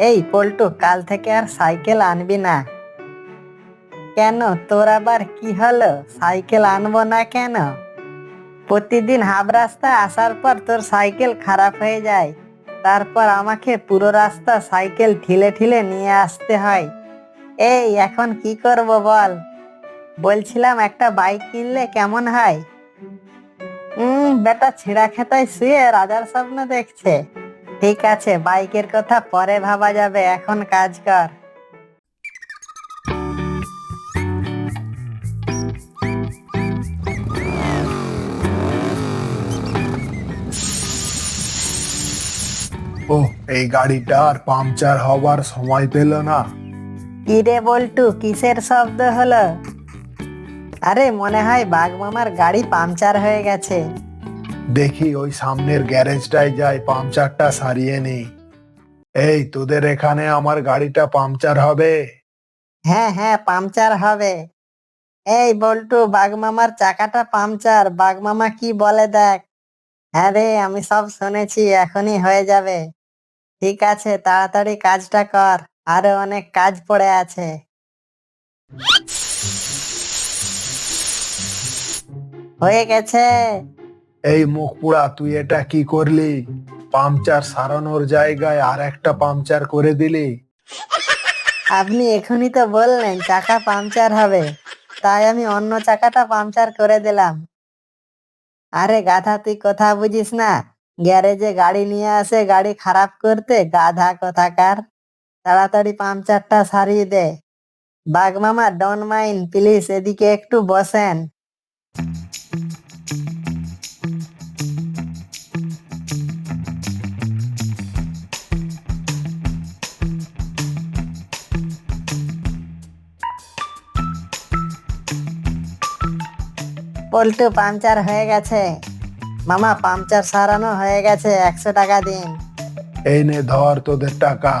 এই পল্টু, কাল থেকে আর সাইকেল আনবি না। কেন? তোর আবার কি হলো? সাইকেল আনব না কেন? প্রতিদিন হাফ রাস্তা আসার পর তোর সাইকেল খারাপ হয়ে যায়। তারপর আমাকে পুরো রাস্তা সাইকেল ঠিলে ঠিলে নিয়ে আসতে হয়। এই, এখন কি করব বল? বলছিলাম একটা বাইক কিনলে কেমন হয়? হুম বেটা ছিঁড়া খেতায় শুয়ে রাজার স্বপ্ন দেখছে। ঠিক আছে বাইকের কথা পরে ভাবা যাবে এখন কাজ কর। ও এই গাড়িটা আর পাংচার হবার সময় পেল না। কি রে বল্টু কিসের শব্দ হলো? আরে মনে হয় বাঘ মামার গাড়ি পাংচার হয়ে গেছে। দেখি ওই সামনের গ্যারেজটায় যাই পাংচারটা সারিয়ে নি এই, তোদের এখানে আমার গাড়িটা পাংচার হবে? হ্যাঁ হ্যাঁ পাংচার হবে। এই, বল্টু বাঘ মামার চাকাটা পাংচার বাঘ মামা কি বলে দেখ। হ্যাঁ রে, আমি সব শুনেছি, এখনই হয়ে যাবে। ঠিক আছে, তাড়াতাড়ি কাজটা কর, আরও অনেক কাজ পড়ে আছে। হয়ে গেছে। এই মুখ পুড়া তুই এটা কি করলি? পাংচার সারানোর জায়গায় আর একটা পাংচার করে দিলি। আপনি এখনই তো বললেন, চাকা পাংচার হবে। তাই আমি অন্য চাকাটা পাংচার করে দিলাম। আরে গাধা, তুই কথা বুঝিস না? গ্যারেজে গাড়ি নিয়ে আসে, গাড়ি খারাপ করতে গাধা কথাকার। তাড়াতাড়ি পাংচারটা সারিয়ে দে। বাঘ মামা ডন মাইন প্লিজ এদিকে একটু বসেন। পল্টু পাংচার হয়ে গেছে। মামা পাংচার সারানো হয়ে গেছে একশো টাকা দিন। এই নে ধর তোদের টাকা।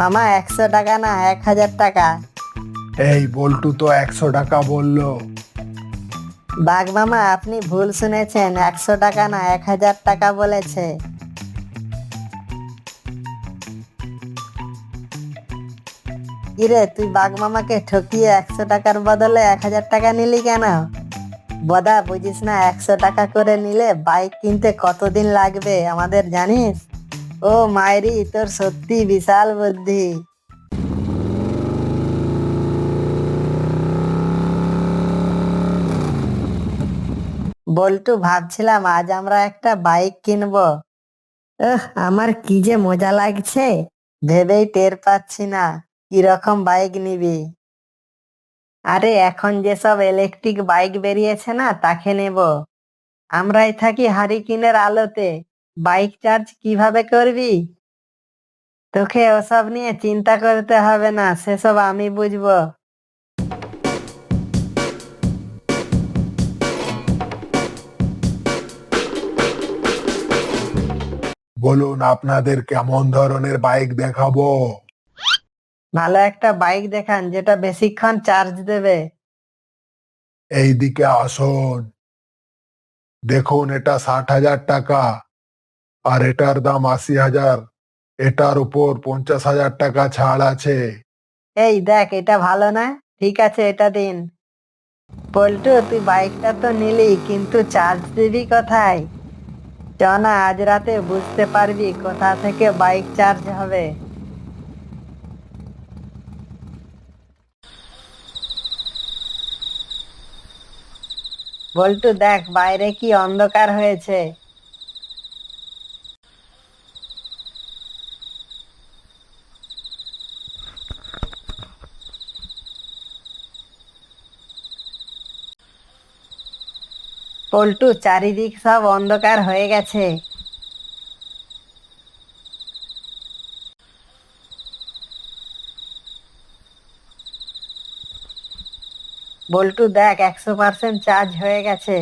মামা একশো টাকা না এক হাজার টাকা। এই বল্টু তো একশো টাকা বলল। বাঘ মামা আপনি ভুল শুনেছেন একশো টাকা না এক হাজার টাকা বলেছে। কিরে তুই বাঘ মামাকে ঠকিয়ে একশো টাকার বদলে এক হাজার টাকা নিলি কেন? বদা, বুঝিস না, একশো টাকা করে নিলে বাইক কিনতে কতদিন লাগবে আমাদের জানিস? ও মায়েরি তোর সত্যি বিশাল বুদ্ধি। বল্টু, ভাবছিলাম আজ আমরা একটা বাইক কিনবো। আমার কি যে মজা লাগছে, ভেবেই টের পাচ্ছি না, কীরকম বাইক নিবি? আরে, এখন যেসব ইলেকট্রিক বাইক বেরিয়েছে না, তাকে নেব। আমরাই থাকি হারিকিনের আলোতে। বাইক চার্জ কীভাবে করবি? তোকে ওসব নিয়ে চিন্তা করতে হবে না, সেসব আমি বুঝব। বলুন, আপনাদের কেমন ধরনের বাইক দেখাবো? ভালো একটা বাইক দেখান যেটা বেশিক্ষণ চার্জ দেবে। এই দিকে আসুন। দেখুন এটা ষাট হাজার টাকা আর এটার দাম আশি হাজার। এটার উপর পঞ্চাশ হাজার টাকা ছাড় আছে। এই দেখ এটা ভালো না? ঠিক আছে এটা দিন। পল্টু তুই বাইকটা তো নিলি কিন্তু চার্জ দিবি কোথায়? চ না আজ রাতে বুঝতে পারবি কোথা থেকে বাইক চার্জ হবে। বল্টু দেখ বাইরে কি অন্ধকার হয়েছে? পল্টু চারিদিক সব অন্ধকার হয়ে গেছে। বল্টু, দেখ, একশো পার্সেন্ট চার্জ হয়ে গেছে।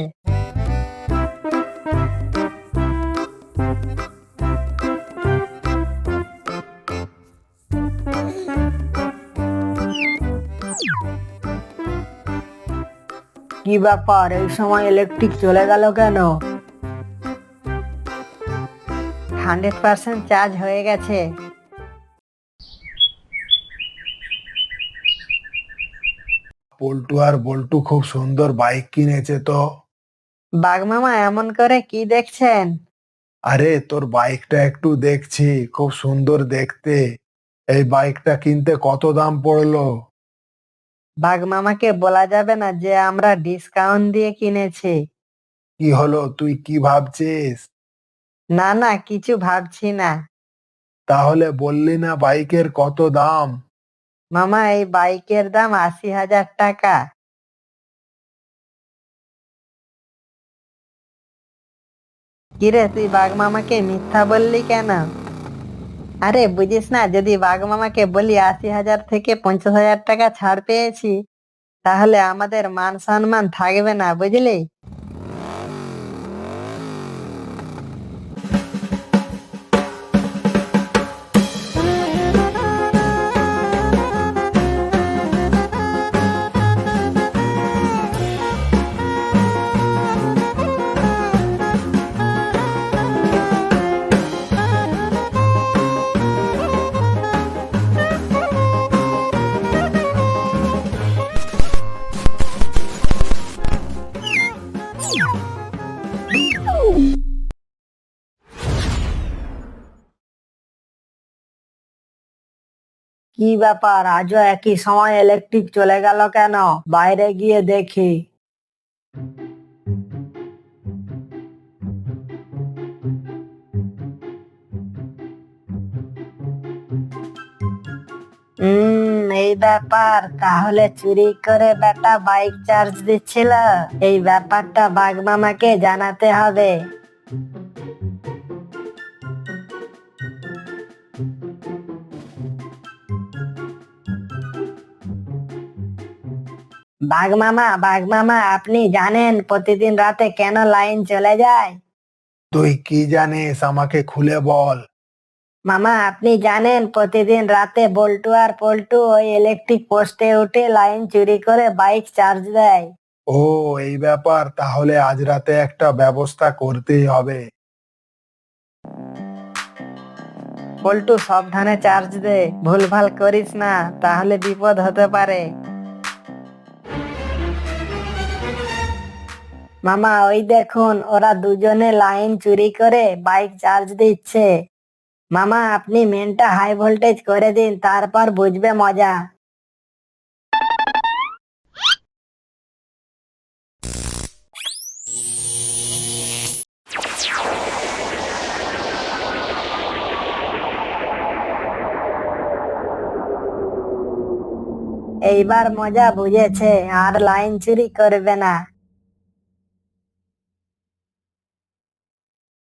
কি ব্যাপার? এই সময় ইলেকট্রিক চলে গেল কেন? হান্ড্রেড পার্সেন্ট চার্জ হয়ে গেছে। পল্টু আর বল্টু খুব সুন্দর বাইক কিনেছে তো। বাঘ মামা এমন করে কি দেখছেন? আরে তোর বাইকটা একটু দেখছি খুব সুন্দর দেখতে। এই বাইকটা কিনতে কত দাম পড়ল? বাঘ মামাকে বলা যাবে না যে আমরা ডিসকাউন্ট দিয়ে কিনেছি। কি হলো তুই কি ভাবছিস? না না কিছু ভাবছি না। তাহলে বললি না বাইকের কত দাম? মামা এই বাইকের দাম আশি হাজার টাকা। কিরে, তুই বাঘ মামাকে মিথ্যা বললি কেন? আরে, বুঝিস না, যদি বাঘ মামাকে বলি আশি হাজার থেকে পঞ্চাশ হাজার টাকা ছাড় পেয়েছি, তাহলে আমাদের মান সম্মান থাকবে না, বুঝলি? কি ব্যাপার? আজও একই সময় ইলেকট্রিক চলে গেল কেন? বাইরে গিয়ে দেখি। হুম এই ব্যাপার। তাহলে চুরি করে বেটা বাইক চার্জ দিচ্ছিল? এই ব্যাপারটা বাঘ মামাকে জানাতে হবে। বাঘ মামা বাঘ মামা আপনি জানেন প্রতিদিন রাতে কেন লাইন চলে যায়? তুই কি জানিস? আমাকে খুলে বল। মামা আপনি জানেন প্রতিদিন রাতে বল্টু আর পল্টু ওই ইলেকট্রিক পোস্টে উঠে লাইন চুরি করে বাইক চার্জ দেয়। ও এই ব্যাপার। তাহলে আজ রাতে একটা ব্যবস্থা করতেই হবে। পল্টু সাবধানে চার্জ দে। ভুলভাল করিস না তাহলে বিপদ হতে পারে। মামা, ওই দেখুন, ওরা দুজনে লাইন চুরি করে বাইক চার্জ দিচ্ছে। মামা, আপনি মেনটা হাই ভোল্টেজ করে দিন, তারপর বুঝবে মজা। এইবার মজা বুঝেছে, আর লাইন চুরি করবে না।